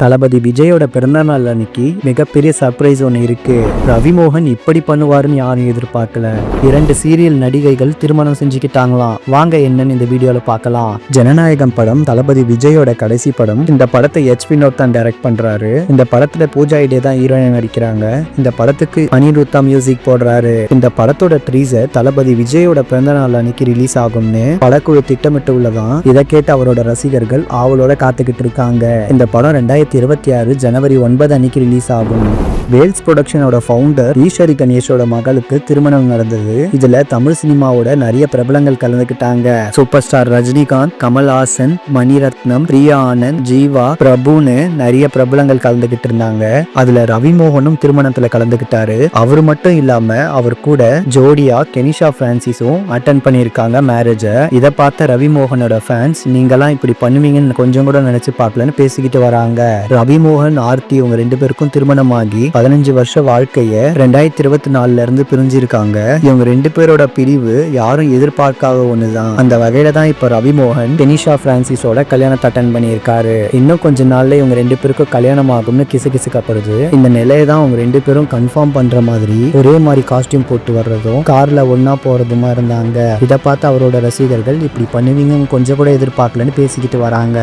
தளபதி விஜயோட பிறந்தநாள் அன்னைக்கு மிகப்பெரிய சர்ப்ரைஸ் ஒன்று இருக்கு. ரவிமோகன் இப்படி பண்ணுவாருன்னு யாரும் எதிர்பார்க்கல. இரண்டு சீரியல் நடிகைகள் திருமணம் செஞ்சுக்கிட்டாங்களாம். வாங்க என்னன்னு இந்த வீடியோல பார்க்கலாம். ஜனநாயகம் படம் தளபதி விஜயோட கடைசி படம். இந்த படத்தை எச் வினோத் தான் டைரக்ட் பண்றாரு. இந்த படத்துல பூஜா இடே தான் ஹீரோயின் நடிக்கிறாங்க. இந்த படத்துக்கு அனிருத்தா மியூசிக் போடுறாரு. இந்த படத்தோட ட்ரீசர் தளபதி விஜயோட பிறந்தநாள் அன்னைக்கு ரிலீஸ் ஆகும்னு படக்குழு திட்டமிட்டு உள்ளதான் இதை கேட்டு அவரோட ரசிகர்கள் ஆவலோட காத்துக்கிட்டு இருக்காங்க. இந்த படம் ரெண்டாயிரத்தி இருபத்தி ஆறு ஜனவரி ஒன்பது அன்னைக்கு ரிலீஸ் ஆகும். வேல்ஸ் ப்ரொடக்ஷனோட ஃபவுண்டர் ஈஸ்வரி கணேஷோட மகளுக்கு திருமணம் நடந்தது. இதுல தமிழ் சினிமாவோட நிறைய பிரபலங்கள் கலந்துக்கிட்டாங்க. சூப்பர் ஸ்டார் ரஜினிகாந்த் கமல்ஹாசன் மணிரத்னம் பிரியா ஆனந்த் ஜீவா பிரபுன்னு நிறைய பிரபலங்கள் கலந்துக்கிட்டு இருந்தாங்க. அதுல ரவிமோகனும் திருமணத்துல கலந்துகிட்டாரு. அவர் மட்டும் இல்லாம அவர் கூட ஜோடியா கெனிஷா பிரான்சிஸும் அட்டன் பண்ணியிருக்காங்க மேரேஜ இதை பார்த்த ரவிமோகனோட ஃபேன்ஸ் நீங்கெல்லாம் இப்படி பண்ணுவீங்கன்னு கொஞ்சம் கூட நினைச்சு பார்க்கலன்னு பேசிக்கிட்டு வராங்க. ரவிமோகன் ஆர்த்தி இவங்க ரெண்டு பேருக்கும் திருமணமாகி பதினஞ்சு வருஷ வாழ்க்கையை ரெண்டாயிரத்தி இருபத்தி நாலுல இருந்து பிரிஞ்சிருக்காங்க. இவங்க ரெண்டு பேரோட பிரிவு யாரும் எதிர்பார்க்காத ஒண்ணுதான். அந்த வகையில தான் இப்ப ரவிமோகன் டெனிஷா பிரான்சிஸோட கல்யாணத்தை அட்டன் பண்ணியிருக்காரு. இன்னும் கொஞ்ச நாள்ல இவங்க ரெண்டு பேருக்கும் கல்யாணம் ஆகும்னு கிசு கிசுக்கப்படுது. இந்த நிலையை தான் அவங்க ரெண்டு பேரும் கன்ஃபார்ம் பண்ற மாதிரி ஒரே மாதிரி காஸ்டியூம் போட்டு வர்றதும் கார்ல ஒன்னா போறதுமா இருந்தாங்க. இதை பார்த்து அவரோட ரசிகர்கள் இப்படி பண்ணுவீங்கன்னு கொஞ்சம் கூட எதிர்பார்க்கலன்னு பேசிக்கிட்டு வராங்க.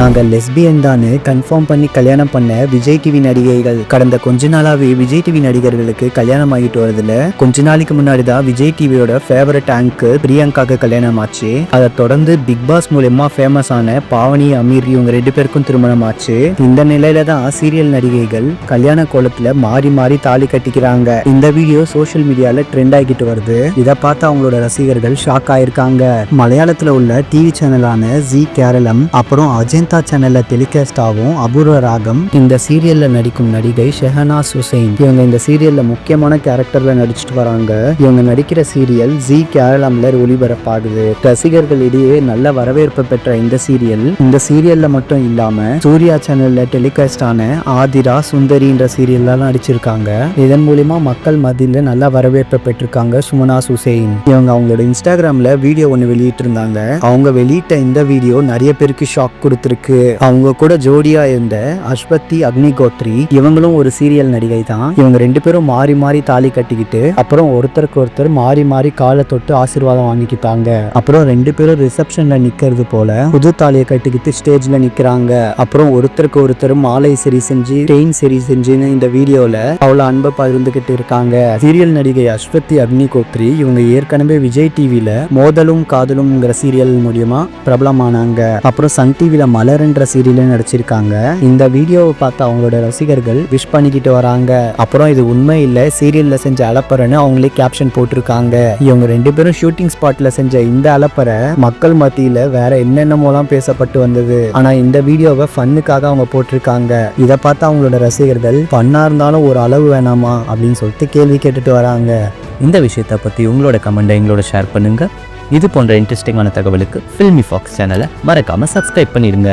நாங்க லெஸ்பியன் தான் கன்ஃபார்ம் பண்ணி கல்யாணம் பண்ண விஜய் டிவி நடிகைகள் கடந்த கொஞ்ச நாளாவே விஜய் டிவி நடிகர்களுக்கு கல்யாணம் ஆகிட்டு வருதுல கொஞ்ச நாளைக்கு முன்னாடி தான் விஜய் டிவியோட ஃபேவரட் ஆங்கர் பிரியங்காக்கு கல்யாணம் ஆச்சு அதை தொடர்ந்து பிக் பாஸ் மூலயமா ஃபேமஸ் ஆன பாவனி அமீர் இவங்க ரெண்டு பேருக்கும் திருமணம் ஆச்சு இந்த நிலையில தான் சீரியல் நடிகைகள் கல்யாண கோலத்துல மாறி மாறி தாலி கட்டிக்கிறாங்க. இந்த வீடியோ சோஷியல் மீடியால ட்ரெண்ட் ஆகிட்டு வருது. இதை பார்த்து அவங்களோட ரசிகர்கள் ஷாக் ஆயிருக்காங்க. மலையாளத்துல உள்ள டிவி சேனலான ஜி கேரளம் அப்புறம் அஜந்தா சேனல்ல டெலிகாஸ்ட் ஆகும் அபூர்வ ராகம். இந்த சீரியல்ல நடிக்கும் நடிகை ஷெஹனாஸ் ஹுசைன். இவங்க இந்த சீரியல்ல முக்கியமான கேரக்டர்ல நடிச்சிட்டு வராங்க. இவங்க நடிக்கிற சீரியல் ஜி கேரளம்ல ஒளிபரப்பாகுது. ரசிகர்களிடையே நல்ல வரவேற்பு பெற்ற இந்த சீரியல் இந்த சீரியல்ல மட்டும் இல்லாம சூர்யா சேனல்ல டெலிகாஸ்ட் ஆன ஆதிரா சுந்தரின்ற சீரியல்லாம் நடிச்சிருக்காங்க. இதன் மூலியமா மக்கள் மத்தியில நல்ல வரவேற்பு பெற்றிருக்காங்க சுமனாஸ் ஹுசைன். இவங்க அவங்களோட இன்ஸ்டாகிராம்ல வீடியோ ஒன்று வெளியிட்டு இருந்தாங்க அவங்க வெளியிட்ட இந்த வீடியோ நிறைய பேருக்கு ஷாக் கொடுத்துருக்கு. அவங்க கூட ஜோடியா இருந்த அஸ்வதி அக்னிகோத்ரி இவங்களும் ஒரு சீரியல் நடிகை தான் இவங்க ரெண்டு பேரும் மாறி மாறி தாலி கட்டிக்கிட்டு அப்புறம் ஒருத்தருக்கு ஒருத்தர் மாறி மாறி காலை தொட்டு ஆசீர்வாதம் வாங்கிக்கிட்டாங்க அப்புறம் ரெண்டு பேரும் ரிசப்ஷன்ல நிக்கிறது போல புது தாலியை கட்டிக்கிட்டு ஸ்டேஜ்ல நிக்கிறாங்க. அப்புறம் ஒருத்தருக்கு ஒருத்தர் மாலை சரி செஞ்சு ட்ரெயின் சரி செஞ்சுன்னு இந்த வீடியோல அவ்வளவு அன்பை பகிர்ந்துகிட்டு இருக்காங்க. சீரியல் நடிகை அஸ்வதி அக்னிகோத்ரி இவங்க ஏற்கனவே விஜய் டிவில மோதலும் காதலும்ங்கிற சீரியல் மூலியமா பிரபலமானாங்க. அப்புறம் சன் டிவில மலர்ன்ற சீரியல் நடிச்சிருக்காங்க. இந்த வீடியோவை பார்த்து அவங்களோட ரசிகர்கள் விஷ் பண்ணிக்கிட்டு வராங்க. அப்புறம் இது உண்மை இல்ல சீரியல்ல செஞ்ச அலப்பறன்னு அவங்களே கேப்ஷன் போட்டிருக்காங்க. இவங்க ரெண்டு பேரும் ஷூட்டிங் ஸ்பாட்ல செஞ்ச இந்த அலப்பறை மக்கள் மத்தியில வேற என்னென்னமோலாம் பேசப்பட்டு வந்தது. ஆனா இந்த வீடியோவை ஃபன்னுக்காக அவங்க போட்டிருக்காங்க. இதை பார்த்து அவங்களோட ரசிகர்கள் ஃபன்னா இருந்தாலும் ஒரு அளவு வேணாமா? அப்படின்னு சொல்லிட்டு கேள்வி கேட்டுட்டு வராங்க. இந்த விஷயத்தை பற்றி உங்களோட கமெண்டை எங்களோட ஷேர் பண்ணுங்கள் இது போன்ற இன்ட்ரெஸ்டிங்கான தகவலுக்கு ஃபில்மி ஃபாக்ஸ் சேனலை மறக்காமல் சப்ஸ்கிரைப் பண்ணிடுங்க.